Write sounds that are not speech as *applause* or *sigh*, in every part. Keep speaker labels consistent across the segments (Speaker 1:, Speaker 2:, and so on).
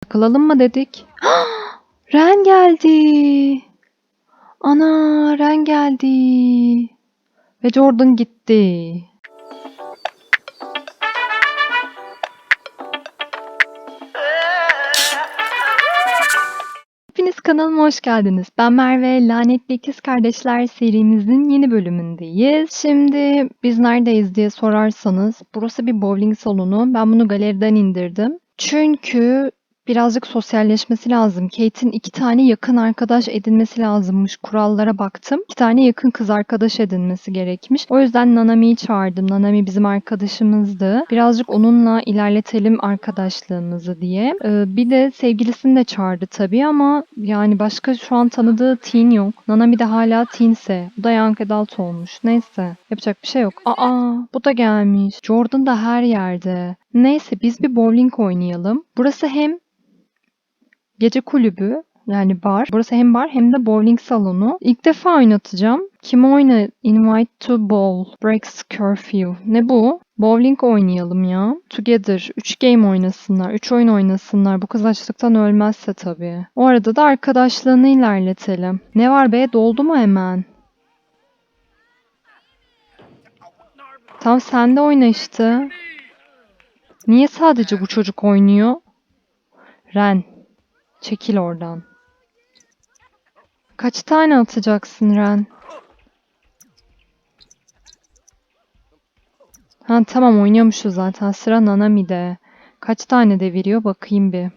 Speaker 1: Takılalım mı dedik. *gasps* Ren geldi. Ana Ren geldi. Ve Jordan gitti. Hepiniz kanalıma hoş geldiniz. Ben Merve, Lanetli İkiz Kardeşler serimizin yeni bölümündeyiz. Şimdi biz neredeyiz diye sorarsanız, burası bir bowling salonu. Ben bunu galeriden indirdim. Çünkü birazcık sosyalleşmesi lazım. Kate'in iki tane yakın arkadaş edinmesi lazımmış. Kurallara baktım. İki tane yakın kız arkadaş edinmesi gerekmiş. O yüzden Nanami'yi çağırdım. Nanami bizim arkadaşımızdı. Birazcık onunla ilerletelim arkadaşlığımızı diye. Ee, bir de sevgilisini de çağırdı tabii ama yani başka şu an tanıdığı teen yok. Nanami de hala teense. Bu da young adult olmuş. Neyse. Yapacak bir şey yok. Aa bu da gelmiş. Jordan da her yerde. Neyse biz bir bowling oynayalım. Burası hem gece kulübü yani bar. Burası hem bar hem de bowling salonu. İlk defa oynatacağım. Kim oyna? Invite to bowl. Breaks curfew. Ne bu? Bowling oynayalım ya. Together. 3 game oynasınlar. 3 oyun oynasınlar. Bu kız açlıktan ölmezse tabii. O arada da arkadaşlığını ilerletelim. Ne var be? Doldu mu hemen? Tam sen de oyna işte. Niye sadece bu çocuk oynuyor? Ren. Çekil oradan. Kaç tane atacaksın Ren? Ha tamam oynuyormuşuz zaten. Sıra Nanami'de. Kaç tane deviriyor bakayım bir.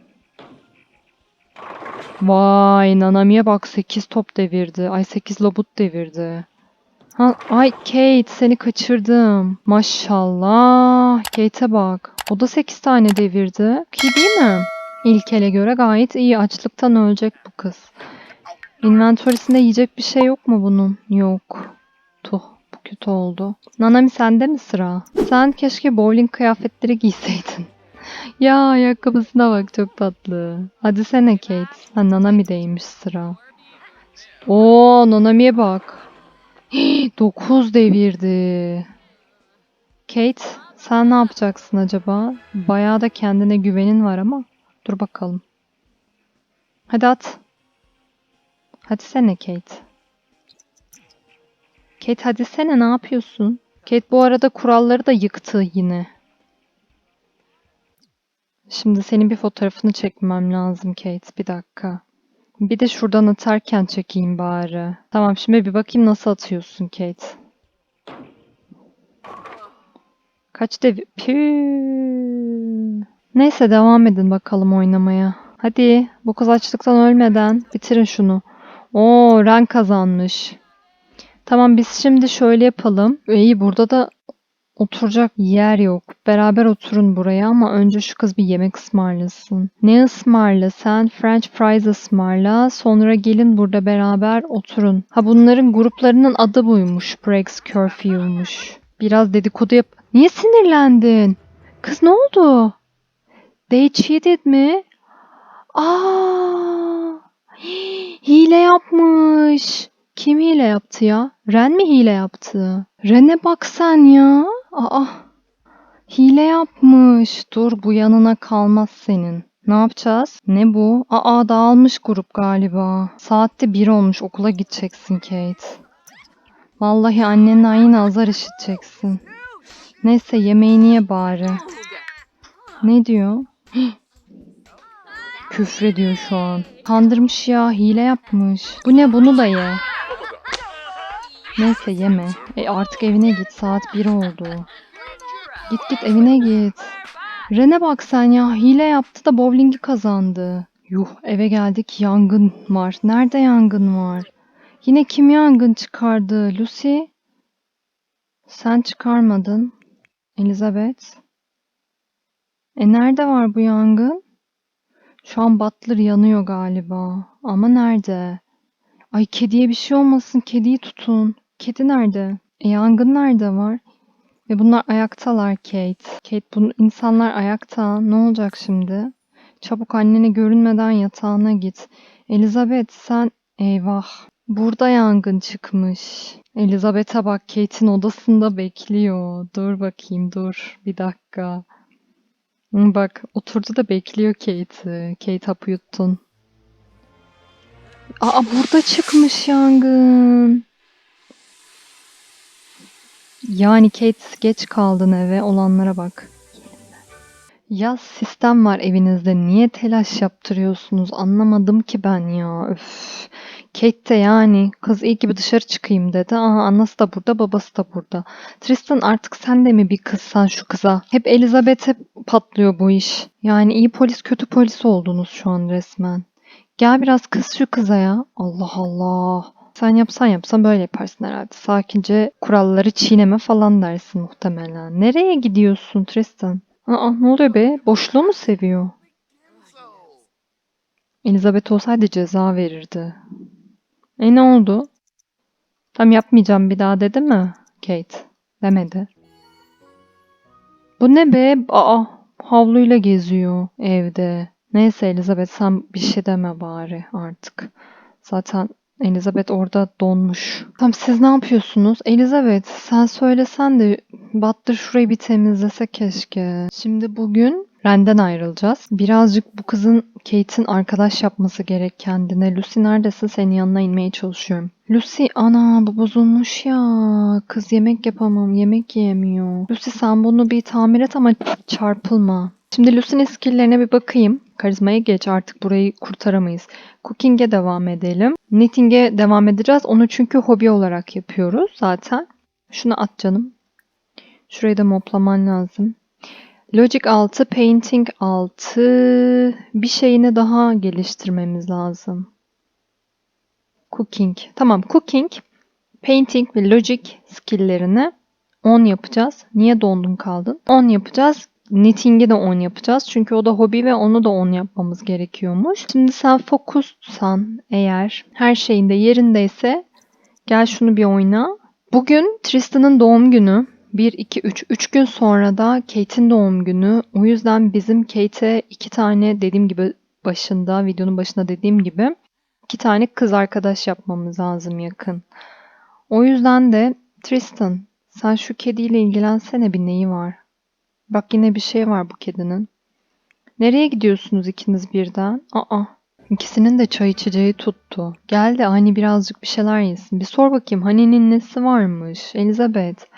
Speaker 1: Vay Nanami'ye bak 8 top devirdi. Ay 8 labut devirdi. Ha, ay Kate seni kaçırdım. Maşallah. Kate'e bak. O da 8 tane devirdi. İyi değil mi? İlk ele göre gayet iyi. Açlıktan ölecek bu kız. Inventory'sinde yiyecek bir şey yok mu bunun? Yok. Tuh bu kötü oldu. Nanami sende mi sıra? Sen keşke bowling kıyafetleri giyseydin. *laughs* ya ayakkabısına bak çok tatlı. Hadi sene Kate. Ha Nanami'deymiş sıra. Oo Nanami'ye bak. 9 devirdi. Kate sen ne yapacaksın acaba? Bayağı da kendine güvenin var ama. Dur bakalım. Hadi at. Hadi sene Kate. Kate hadi sene ne yapıyorsun? Kate bu arada kuralları da yıktı yine. Şimdi senin bir fotoğrafını çekmem lazım Kate. Bir dakika. Bir de şuradan atarken çekeyim bari. Tamam şimdi bir bakayım nasıl atıyorsun Kate. Kaç dev... Püh. Neyse devam edin bakalım oynamaya. Hadi bu kız açlıktan ölmeden bitirin şunu. Oo Ren kazanmış. Tamam biz şimdi şöyle yapalım. İyi burada da oturacak yer yok. Beraber oturun buraya ama önce şu kız bir yemek ısmarlasın. Ne ısmarla? Sen French fries ısmarla. Sonra gelin burada beraber oturun. Ha bunların gruplarının adı buymuş. Breaks Curfew'muş. Biraz dedikodu yap. Niye sinirlendin? Kız ne oldu? They cheated mi? Aa! Hile yapmış. Kim hile yaptı ya? Ren mi hile yaptı? Ren'e bak sen ya. Aa! Hile yapmış. Dur bu yanına kalmaz senin. Ne yapacağız? Ne bu? Aa dağılmış grup galiba. Saatte bir olmuş okula gideceksin Kate. Vallahi annenden yine azar işiteceksin. Neyse yemeğini ye bari. Ne diyor? Küfrediyor şu an. Kandırmış ya, hile yapmış. Bu ne bunu da ye. Neyse yeme. E artık evine git, saat 1 oldu. Git git evine git. Rene bak sen ya, hile yaptı da bowling'i kazandı. Yuh eve geldik yangın var. Nerede yangın var? Yine kim yangın çıkardı? Lucy? Sen çıkarmadın. Elizabeth? E nerede var bu yangın? Şu an Butler yanıyor galiba. Ama nerede? Ay kediye bir şey olmasın. Kediyi tutun. Kedi nerede? E yangın nerede var? Ve bunlar ayaktalar Kate. Kate bu insanlar ayakta. Ne olacak şimdi? Çabuk annene görünmeden yatağına git. Elizabeth sen eyvah. Burada yangın çıkmış. Elizabeth'e bak Kate'in odasında bekliyor. Dur bakayım dur. Bir dakika. Bak oturdu da bekliyor Kate'i. Kate hapı yuttun. Aa burada çıkmış yangın. Yani Kate geç kaldın eve olanlara bak. Ya sistem var evinizde niye telaş yaptırıyorsunuz anlamadım ki ben ya. Öf. Kate de yani kız iyi gibi dışarı çıkayım dedi. Aha anası da burada babası da burada. Tristan artık sen de mi bir kızsan şu kıza? Hep Elizabeth'e patlıyor bu iş. Yani iyi polis kötü polis oldunuz şu an resmen. Gel biraz kız şu kıza ya. Allah Allah. Sen yapsan yapsan böyle yaparsın herhalde. Sakince kuralları çiğneme falan dersin muhtemelen. Nereye gidiyorsun Tristan? Aa ne oluyor be? Boşluğu mu seviyor? Elizabeth olsaydı ceza verirdi. E ne oldu? Tam yapmayacağım bir daha dedi mi? Kate. Demedi. Bu ne be? Aa havluyla geziyor evde. Neyse Elizabeth sen bir şey deme bari artık. Zaten Elizabeth orada donmuş. Tamam siz ne yapıyorsunuz? Elizabeth sen söylesen de Battır şurayı bir temizlese keşke. Şimdi bugün Ren'den ayrılacağız. Birazcık bu kızın Kate'in arkadaş yapması gerek kendine. Lucy neredesin? Senin yanına inmeye çalışıyorum. Lucy ana bu bozulmuş ya. Kız yemek yapamam. Yemek yiyemiyor. Lucy sen bunu bir tamir et ama çarpılma. Şimdi Lucy'nin skill'lerine bir bakayım. Karizmaya geç artık burayı kurtaramayız. Cooking'e devam edelim. Knitting'e devam edeceğiz. Onu çünkü hobi olarak yapıyoruz zaten. Şunu at canım. Şurayı da moplaman lazım. Logic 6, Painting 6. Bir şeyini daha geliştirmemiz lazım. Cooking. Tamam Cooking, Painting ve Logic skill'lerini 10 yapacağız. Niye dondun kaldın? 10 yapacağız. Knitting'i de 10 yapacağız. Çünkü o da hobi ve onu da 10 yapmamız gerekiyormuş. Şimdi sen fokussan eğer her şeyinde yerindeyse gel şunu bir oyna. Bugün Tristan'ın doğum günü. 1, 2, 3. 3 gün sonra da Kate'in doğum günü. O yüzden bizim Kate'e iki tane dediğim gibi başında, videonun başında dediğim gibi iki tane kız arkadaş yapmamız lazım yakın. O yüzden de Tristan sen şu kediyle ilgilensene bir neyi var. Bak yine bir şey var bu kedinin. Nereye gidiyorsunuz ikiniz birden? Aa, ikisinin de çay içeceği tuttu. Gel de hani birazcık bir şeyler yesin. Bir sor bakayım Hani'nin nesi varmış? Elizabeth.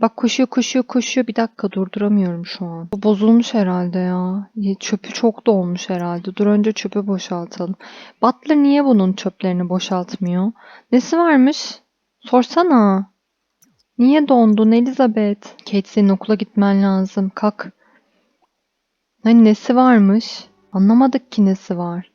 Speaker 1: Bak koşuyor koşuyor koşuyor. Bir dakika durduramıyorum şu an. Bu bozulmuş herhalde ya. Çöpü çok dolmuş herhalde. Dur önce çöpü boşaltalım. Butler niye bunun çöplerini boşaltmıyor? Nesi varmış? Sorsana. Niye dondun Elizabeth? Kate senin okula gitmen lazım. Kalk. Hani nesi varmış? Anlamadık ki nesi var.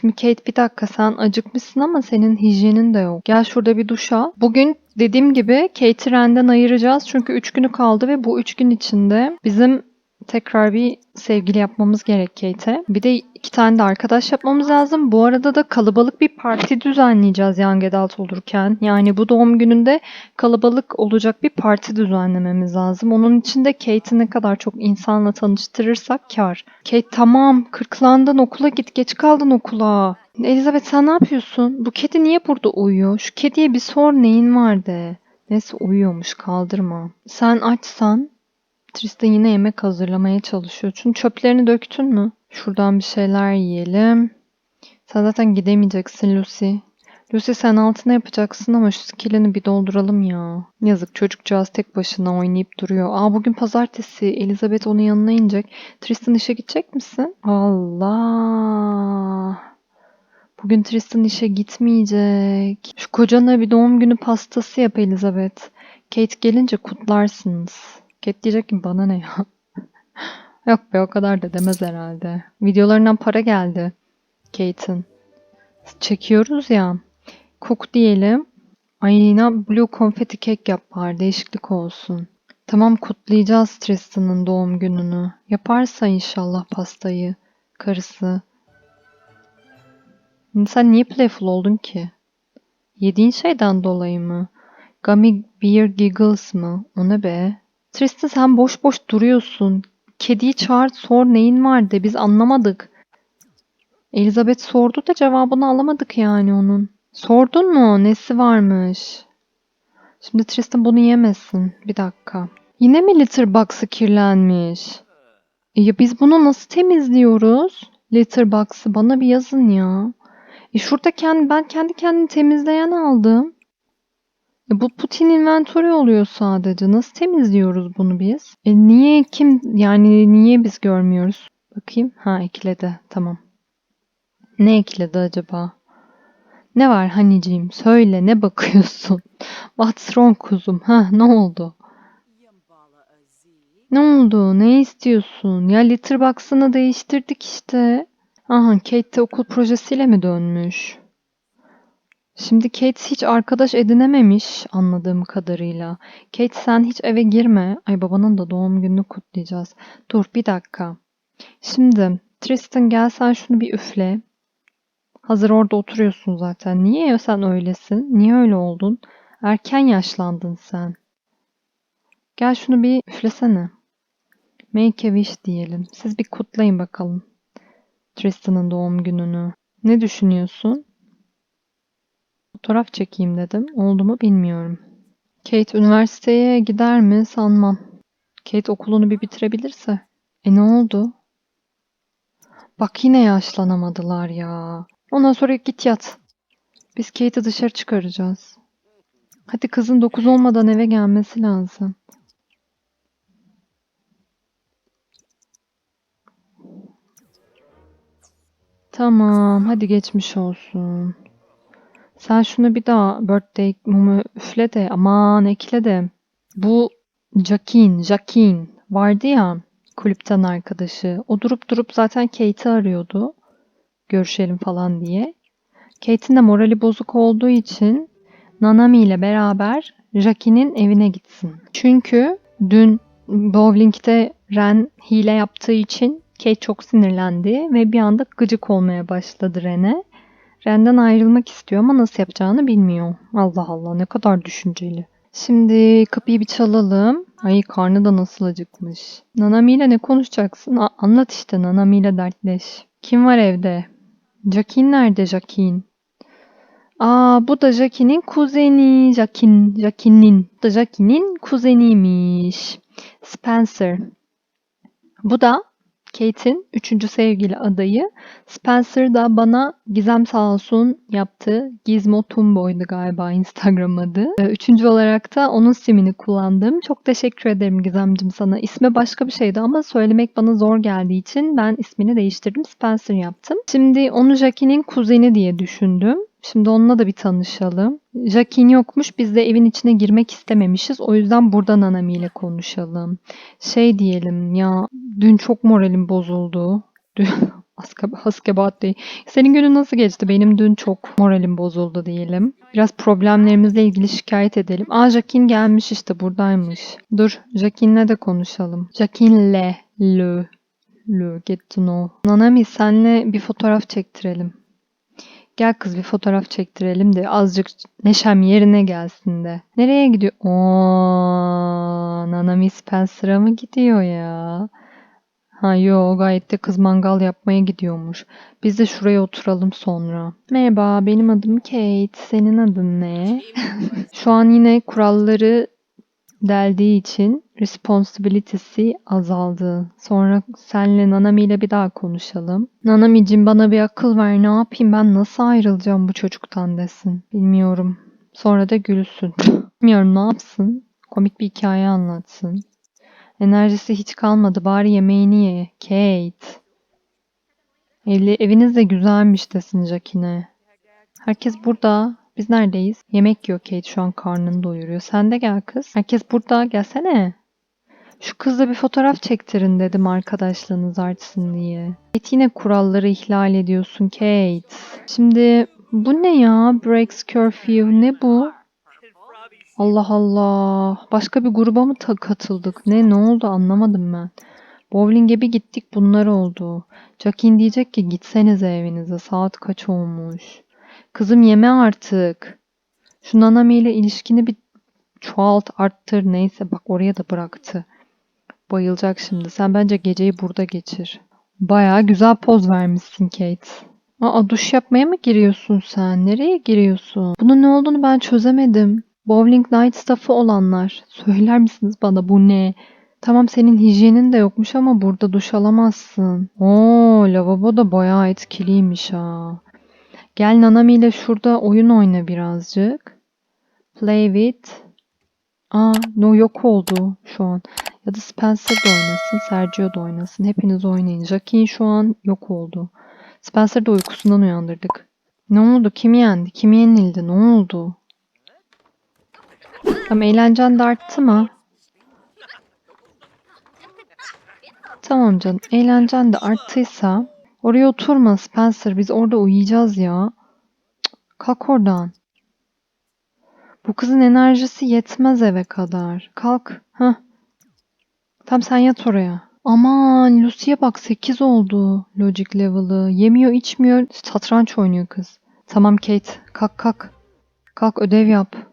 Speaker 1: Şimdi Kate bir dakika sen acıkmışsın ama senin hijyenin de yok. Gel şurada bir duş al. Bugün dediğim gibi Kate'i Ren'den ayıracağız. Çünkü 3 günü kaldı ve bu 3 gün içinde bizim tekrar bir sevgili yapmamız gerek Kate'e. Bir de iki tane de arkadaş yapmamız lazım. Bu arada da kalabalık bir parti düzenleyeceğiz Young Adult olurken. Yani bu doğum gününde kalabalık olacak bir parti düzenlememiz lazım. Onun için de Kate'i ne kadar çok insanla tanıştırırsak kar. Kate tamam kırklandın okula git geç kaldın okula. Elizabeth sen ne yapıyorsun? Bu kedi niye burada uyuyor? Şu kediye bir sor neyin var de. Neyse uyuyormuş kaldırma. Sen açsan Tristan yine yemek hazırlamaya çalışıyor. Çünkü çöplerini döktün mü? Şuradan bir şeyler yiyelim. Sen zaten gidemeyeceksin Lucy. Lucy sen altına yapacaksın ama şu skillini bir dolduralım ya. Yazık çocukcağız tek başına oynayıp duruyor. Aa bugün pazartesi. Elizabeth onun yanına inecek. Tristan işe gidecek misin? Allah. Bugün Tristan işe gitmeyecek. Şu kocana bir doğum günü pastası yap Elizabeth. Kate gelince kutlarsınız. Kate diyecek ki bana ne ya? *laughs* Yok be o kadar da demez herhalde. Videolarından para geldi. Kate'in. Çekiyoruz ya. Cook diyelim. Ayna blue confetti kek yap bari değişiklik olsun. Tamam kutlayacağız Tristan'ın doğum gününü. Yaparsa inşallah pastayı. Karısı. Sen niye playful oldun ki? Yediğin şeyden dolayı mı? Gummy Bear Giggles mı? O ne be? Tristan sen boş boş duruyorsun. Kediyi çağır sor neyin var de biz anlamadık. Elizabeth sordu da cevabını alamadık yani onun. Sordun mu? Nesi varmış? Şimdi Tristan bunu yemesin. Bir dakika. Yine mi litter box'ı kirlenmiş? E ya biz bunu nasıl temizliyoruz? Letterboxd'ı bana bir yazın ya. E şurada kendi, ben kendi kendini temizleyen aldım. E bu Putin inventory oluyor sadece. Nasıl temizliyoruz bunu biz? E niye kim yani niye biz görmüyoruz? Bakayım. Ha ekledi. Tamam. Ne ekledi acaba? Ne var Haniciğim? Söyle ne bakıyorsun? *laughs* What's wrong kuzum? Ha ne oldu? Ne oldu? Ne istiyorsun? Ya letterbox'ını değiştirdik işte. Aha Kate de okul projesiyle mi dönmüş? Şimdi Kate hiç arkadaş edinememiş anladığım kadarıyla. Kate sen hiç eve girme. Ay babanın da doğum gününü kutlayacağız. Dur bir dakika. Şimdi Tristan gel sen şunu bir üfle. Hazır orada oturuyorsun zaten. Niye ya sen öylesin? Niye öyle oldun? Erken yaşlandın sen. Gel şunu bir üflesene. Make a wish diyelim. Siz bir kutlayın bakalım. Tristan'ın doğum gününü. Ne düşünüyorsun? Fotoğraf çekeyim dedim. Oldu mu bilmiyorum. Kate üniversiteye gider mi sanmam. Kate okulunu bir bitirebilirse. E ne oldu? Bak yine yaşlanamadılar ya. Ondan sonra git yat. Biz Kate'i dışarı çıkaracağız. Hadi kızın 9 olmadan eve gelmesi lazım. Tamam, hadi geçmiş olsun. Sen şunu bir daha birthday mumu üfle de aman ekle de. Bu Jakin, Jakin vardı ya kulüpten arkadaşı. O durup durup zaten Kate'i arıyordu. Görüşelim falan diye. Kate'in de morali bozuk olduğu için Nanami ile beraber Jakin'in evine gitsin. Çünkü dün bowling'de Ren hile yaptığı için Kate çok sinirlendi ve bir anda gıcık olmaya başladı Ren'e. Ren'den ayrılmak istiyor ama nasıl yapacağını bilmiyor. Allah Allah ne kadar düşünceli. Şimdi kapıyı bir çalalım. Ay karnı da nasıl acıkmış. Nanami ile ne konuşacaksın? A- anlat işte Nanami ile dertleş. Kim var evde? Jakin nerede Jakin? Aa bu da Jakin'in kuzeni. Jakin, Jakin'in. Bu da Jakin'in kuzeniymiş. Spencer. Bu da Kate'in üçüncü sevgili adayı. Spencer da bana Gizem sağ olsun yaptı. Gizmo Tumboy'du galiba Instagram adı. Ee, Üçüncü olarak da onun simini kullandım. Çok teşekkür ederim Gizemcim sana. İsmi başka bir şeydi ama söylemek bana zor geldiği için ben ismini değiştirdim. Spencer yaptım. Şimdi onu Jackie'nin kuzeni diye düşündüm. Şimdi onunla da bir tanışalım. Jackin yokmuş. Biz de evin içine girmek istememişiz. O yüzden burada Nanami ile konuşalım. Şey diyelim ya dün çok moralim bozuldu. Dün *laughs* Aska- Haskebat değil. Senin günün nasıl geçti? Benim dün çok moralim bozuldu diyelim. Biraz problemlerimizle ilgili şikayet edelim. Aa Jackin gelmiş işte buradaymış. Dur Jackin'le de konuşalım. Jackin'le. Le. Le. Get to know. Nanami senle bir fotoğraf çektirelim. Gel kız bir fotoğraf çektirelim de azıcık neşem yerine gelsin de. Nereye gidiyor? Oo, Nanami Spencer'a mı gidiyor ya? Ha yo gayet de kız mangal yapmaya gidiyormuş. Biz de şuraya oturalım sonra. Merhaba benim adım Kate. Senin adın ne? *laughs* Şu an yine kuralları deldiği için responsibility'si azaldı. Sonra senle Nanami ile bir daha konuşalım. Nanami'cim bana bir akıl ver ne yapayım ben nasıl ayrılacağım bu çocuktan desin. Bilmiyorum. Sonra da gülsün. *laughs* Bilmiyorum ne yapsın. Komik bir hikaye anlatsın. Enerjisi hiç kalmadı. Bari yemeğini ye. Kate. Evli, eviniz de güzelmiş desin Jackine. Herkes burada. Biz neredeyiz? Yemek yiyor Kate şu an karnını doyuruyor. Sen de gel kız. Herkes burada. Gelsene. Şu kızla bir fotoğraf çektirin dedim arkadaşlığınız artsın diye. Kate yine kuralları ihlal ediyorsun Kate. Şimdi bu ne ya? Breaks curfew. Ne bu? Allah Allah. Başka bir gruba mı katıldık? Ne ne oldu anlamadım ben. Bowling'e bir gittik bunlar oldu. Jackin diyecek ki gitsenize evinize. Saat kaç olmuş? Kızım yeme artık. Şu Nanami ile ilişkini bir çoğalt, arttır neyse. Bak oraya da bıraktı. Bayılacak şimdi. Sen bence geceyi burada geçir. Bayağı güzel poz vermişsin Kate. Aa duş yapmaya mı giriyorsun sen? Nereye giriyorsun? Bunun ne olduğunu ben çözemedim. Bowling Night staffı olanlar. Söyler misiniz bana bu ne? Tamam senin hijyenin de yokmuş ama burada duş alamazsın. Oo, lavabo da bayağı etkiliymiş ha. Gel Nanami ile şurada oyun oyna birazcık. Play with. Aa, no yok oldu şu an. Ya da Spencer de oynasın, Sergio da oynasın. Hepiniz oynayın. Jackie şu an yok oldu. Spencer de uykusundan uyandırdık. Ne oldu? Kim yendi? Kim yenildi? Ne oldu? Tamam eğlencen de arttı mı? Tamam canım. Eğlencen de arttıysa oraya oturma Spencer. Biz orada uyuyacağız ya. Kalk oradan. Bu kızın enerjisi yetmez eve kadar. Kalk. Hah. Tam sen yat oraya. Aman Lucy'ye bak 8 oldu logic level'ı. Yemiyor içmiyor satranç oynuyor kız. Tamam Kate kalk kalk. Kalk ödev yap.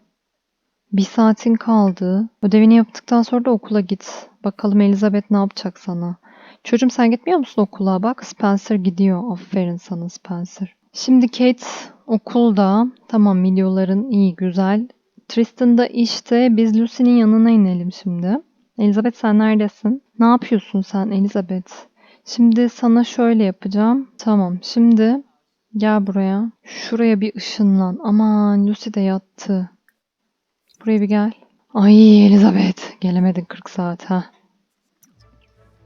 Speaker 1: Bir saatin kaldı. Ödevini yaptıktan sonra da okula git. Bakalım Elizabeth ne yapacak sana. Çocuğum sen gitmiyor musun okula? Bak Spencer gidiyor. Aferin sana Spencer. Şimdi Kate okulda. Tamam videoların iyi güzel. Tristan da işte. Biz Lucy'nin yanına inelim şimdi. Elizabeth sen neredesin? Ne yapıyorsun sen Elizabeth? Şimdi sana şöyle yapacağım. Tamam şimdi gel buraya. Şuraya bir ışınlan. Aman Lucy de yattı. Buraya bir gel. Ay Elizabeth. Gelemedin 40 saat ha.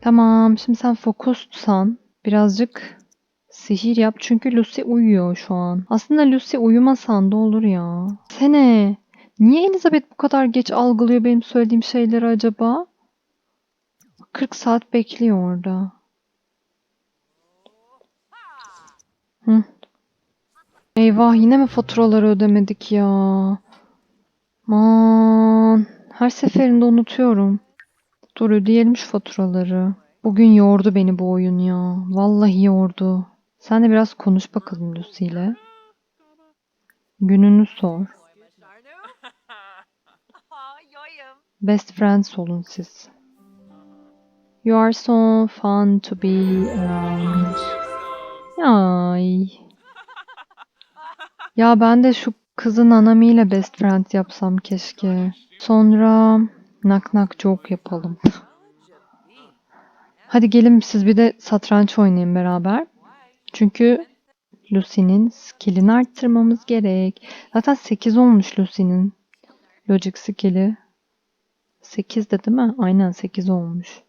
Speaker 1: Tamam şimdi sen fokus tutsan. Birazcık sihir yap. Çünkü Lucy uyuyor şu an. Aslında Lucy uyumasan da olur ya. Sene. Niye Elizabeth bu kadar geç algılıyor benim söylediğim şeyleri acaba? 40 saat bekliyor orada. Hı. Eyvah yine mi faturaları ödemedik ya? Man, her seferinde unutuyorum. Dur ödeyelim şu faturaları. Bugün yordu beni bu oyun ya. Vallahi yordu. Sen de biraz konuş bakalım Lucy ile. Gününü sor. *laughs* Best friends olun siz. You are so fun to be around. *laughs* Ay. Ya ben de şu kızın Nanami ile best friend yapsam keşke. Sonra knock knock joke yapalım. Hadi gelin siz bir de satranç oynayın beraber. Çünkü Lucy'nin skillini arttırmamız gerek. Zaten 8 olmuş Lucy'nin logic skill'i. 8 de değil mi? Aynen 8 olmuş.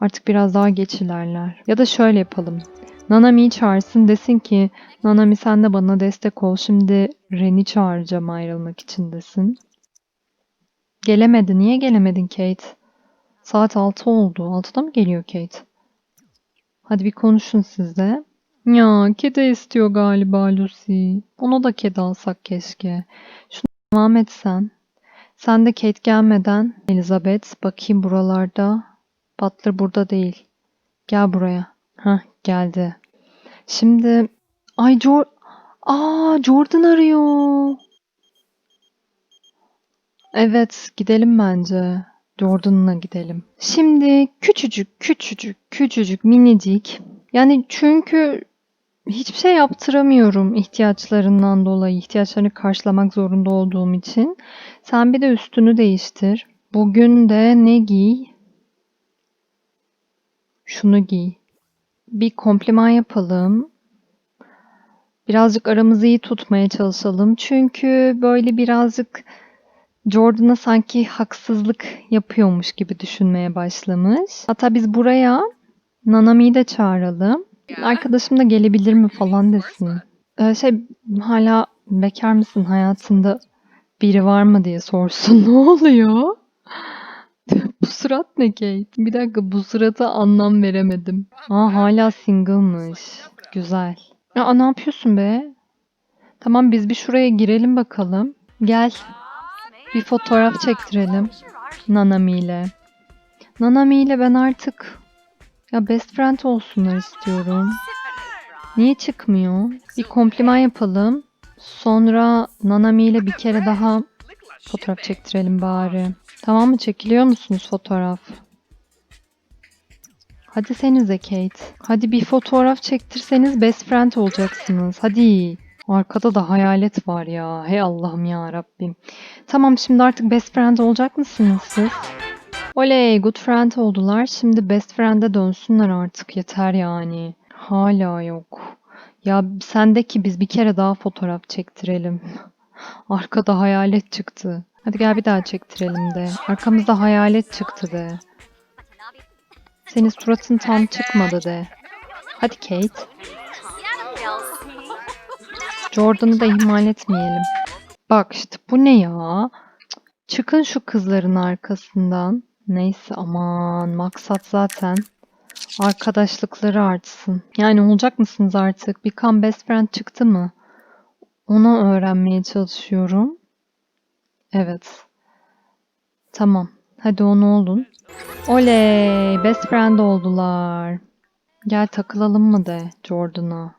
Speaker 1: Artık biraz daha geç ilerler. Ya da şöyle yapalım. Nanami'yi çağırsın desin ki Nanami sen de bana destek ol. Şimdi Ren'i çağıracağım ayrılmak için desin. Gelemedi. Niye gelemedin Kate? Saat 6 oldu. 6'da mı geliyor Kate? Hadi bir konuşun siz de. Ya kedi istiyor galiba Lucy. Ona da kedi alsak keşke. Şunu devam etsen. Sen de Kate gelmeden Elizabeth bakayım buralarda. Butler burada değil. Gel buraya. Hah geldi. Şimdi ay Jor Aa Jordan arıyor. Evet gidelim bence. Jordan'la gidelim. Şimdi küçücük küçücük küçücük minicik. Yani çünkü hiçbir şey yaptıramıyorum ihtiyaçlarından dolayı. ihtiyaçlarını karşılamak zorunda olduğum için. Sen bir de üstünü değiştir. Bugün de ne giy? Şunu giy. Bir kompliman yapalım. Birazcık aramızı iyi tutmaya çalışalım. Çünkü böyle birazcık Jordan'a sanki haksızlık yapıyormuş gibi düşünmeye başlamış. Hatta biz buraya Nanami'yi de çağıralım. Arkadaşım da gelebilir mi falan desin. Ee, şey hala bekar mısın hayatında biri var mı diye sorsun. *laughs* Ne oluyor? Surat ne Kate? Bir dakika bu surata anlam veremedim. Aa hala single'mış. Güzel. Aa ne yapıyorsun be? Tamam biz bir şuraya girelim bakalım. Gel. Bir fotoğraf çektirelim. Nanami ile. Nanami ile ben artık ya best friend olsunlar istiyorum. Niye çıkmıyor? Bir kompliman yapalım. Sonra Nanami ile bir kere daha fotoğraf çektirelim bari. Tamam mı? Çekiliyor musunuz fotoğraf? Hadi senize Kate. Hadi bir fotoğraf çektirseniz best friend olacaksınız. Hadi. Arkada da hayalet var ya. Hey Allah'ım ya Rabbim. Tamam şimdi artık best friend olacak mısınız siz? Oley good friend oldular. Şimdi best friend'e dönsünler artık. Yeter yani. Hala yok. Ya sendeki biz bir kere daha fotoğraf çektirelim. *laughs* Arkada hayalet çıktı. Hadi gel bir daha çektirelim de. Arkamızda hayalet çıktı de. Senin suratın tam çıkmadı de. Hadi Kate. Jordan'ı da ihmal etmeyelim. Bak işte bu ne ya? Çıkın şu kızların arkasından. Neyse aman maksat zaten arkadaşlıkları artsın. Yani olacak mısınız artık? Become best friend çıktı mı? Onu öğrenmeye çalışıyorum. Evet. Tamam. Hadi onu olun. Oley! Best friend oldular. Gel takılalım mı de Jordan'a.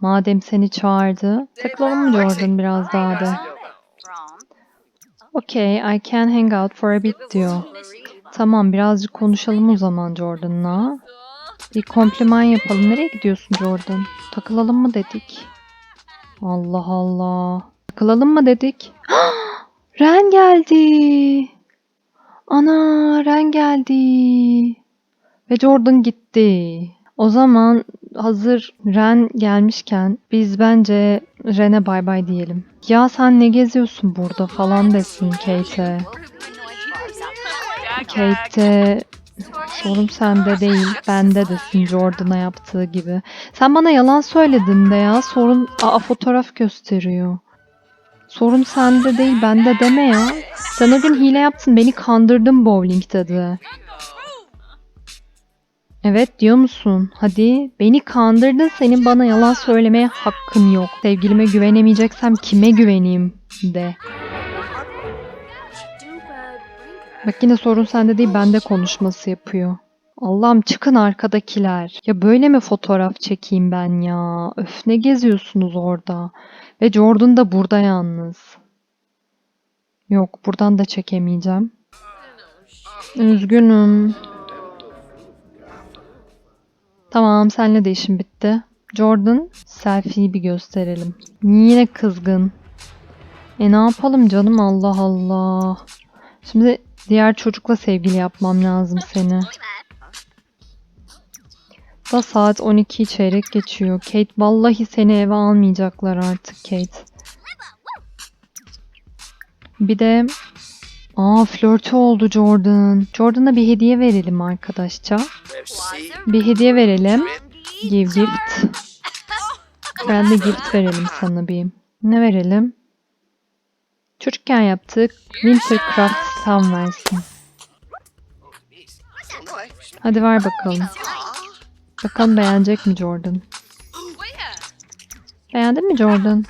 Speaker 1: Madem seni çağırdı. Takılalım mı Jordan biraz daha de. Okay, I can hang out for a bit diyor. Tamam birazcık konuşalım o zaman Jordan'la. Bir kompliman yapalım. Nereye gidiyorsun Jordan? Takılalım mı dedik? Allah Allah. Takılalım mı dedik? *gasps* *gasps* Ren geldi. Ana Ren geldi. Ve Jordan gitti. O zaman hazır Ren gelmişken biz bence Ren'e bay bay diyelim. Ya sen ne geziyorsun burada falan desin Kate'e. Kate sorun sende değil bende desin Jordan'a yaptığı gibi. Sen bana yalan söyledin de ya sorun aa fotoğraf gösteriyor. Sorun sende değil bende deme ya. Sen o gün hile yaptın beni kandırdın bowling dedi. Evet diyor musun? Hadi beni kandırdın senin bana yalan söylemeye hakkın yok. Sevgilime güvenemeyeceksem kime güveneyim de. Bak yine sorun sende değil bende konuşması yapıyor. Allah'ım çıkın arkadakiler. Ya böyle mi fotoğraf çekeyim ben ya? Öf ne geziyorsunuz orada? Ve Jordan da burada yalnız. Yok buradan da çekemeyeceğim. Üzgünüm. Tamam senle de işim bitti. Jordan selfie'yi bir gösterelim. Yine kızgın. E ne yapalım canım Allah Allah. Şimdi diğer çocukla sevgili yapmam lazım seni. Da saat 12 çeyrek geçiyor. Kate vallahi seni eve almayacaklar artık Kate. Bir de Aa flörtü oldu Jordan. Jordan'a bir hediye verelim arkadaşça. Bir hediye verelim. Give gift. Ben de gift verelim sana bir. Ne verelim? Çocukken yaptık. Wintercraft tam versin. Hadi ver bakalım. Bakalım beğenecek mi Jordan? Beğendin mi Jordan?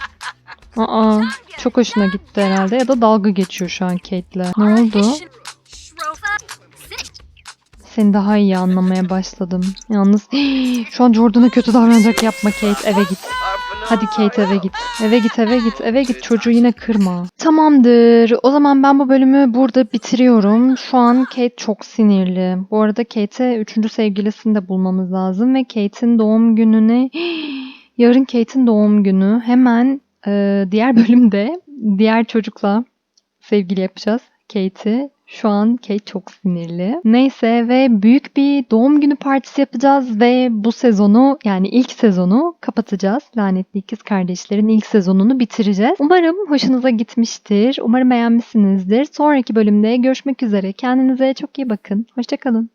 Speaker 1: Aa, çok hoşuna gitti herhalde ya da dalga geçiyor şu an Kate'le. Ne oldu? Seni daha iyi anlamaya başladım. Yalnız *gasps* şu an Jordan'a kötü davranacak yapma Kate eve git. Hadi Kate eve git. Eve git eve git eve git çocuğu yine kırma. Tamamdır. O zaman ben bu bölümü burada bitiriyorum. Şu an Kate çok sinirli. Bu arada Kate'e üçüncü sevgilisini de bulmamız lazım ve Kate'in doğum gününe *gasps* yarın Kate'in doğum günü. Hemen e, diğer *laughs* bölümde diğer çocukla sevgili yapacağız Kate'i. Şu an Kate çok sinirli. Neyse ve büyük bir doğum günü partisi yapacağız ve bu sezonu yani ilk sezonu kapatacağız. Lanetli İkiz Kardeşler'in ilk sezonunu bitireceğiz. Umarım hoşunuza gitmiştir. Umarım beğenmişsinizdir. Sonraki bölümde görüşmek üzere. Kendinize çok iyi bakın. Hoşçakalın.